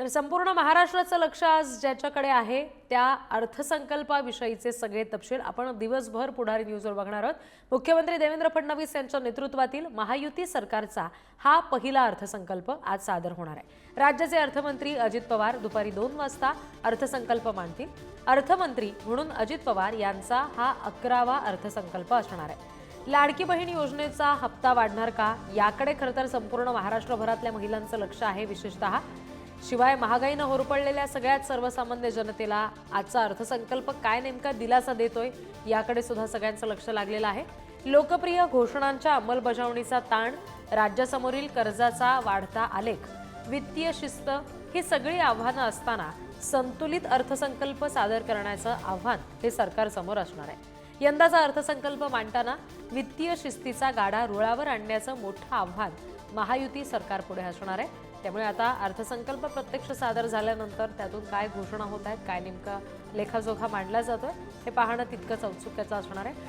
तर संपूर्ण महाराष्ट्राचं लक्ष आज ज्याच्याकडे आहे त्या अर्थसंकल्पाविषयीचे सगळे तपशील आपण दिवसभर पुढारी न्यूजवर बघणार आहोत. मुख्यमंत्री देवेंद्र फडणवीस यांच्या नेतृत्वातील महायुती सरकारचा हा पहिला अर्थसंकल्प आज सादर होणार आहे. राज्याचे अर्थमंत्री अजित पवार दुपारी दोन वाजता अर्थसंकल्प मांडतील. अर्थमंत्री म्हणून अजित पवार यांचा हा अकरावा अर्थसंकल्प असणार आहे. लाडकी बहीण योजनेचा हप्ता वाढणार का? याकडे खरं तर संपूर्ण महाराष्ट्रभरातल्या महिलांचं लक्ष आहे विशेषतः. शिवाय महागाईनं होरपळलेल्या सगळ्यात सर्वसामान्य जनतेला आजचा अर्थसंकल्प काय नेमका दिलासा देतोय याकडे सुद्धा सगळ्यांचं लक्ष लागलेलं आहे. लोकप्रिय घोषणांच्या अंमलबजावणीचा ताण राज्यासमोरील कर्जाचा वाढता आलेख वित्तीय शिस्त ही सगळी आव्हानं असताना संतुलित अर्थसंकल्प सादर करण्याचं आव्हान हे सरकारसमोर असणार आहे. यंदाचा अर्थसंकल्प मांडताना वित्तीय शिस्तीचा गाडा रुळावर आणण्याचं मोठं आव्हान महायुती सरकारपुढे असणार आहे. त्यामुळे आता अर्थसंकल्प प्रत्यक्ष सादर झाल्यानंतर त्यातून काय घोषणा होत आहेत काय नेमका लेखाजोखा मांडला जातोय हे पाहणं तितकंच औत्सुक्याचं असणार आहे.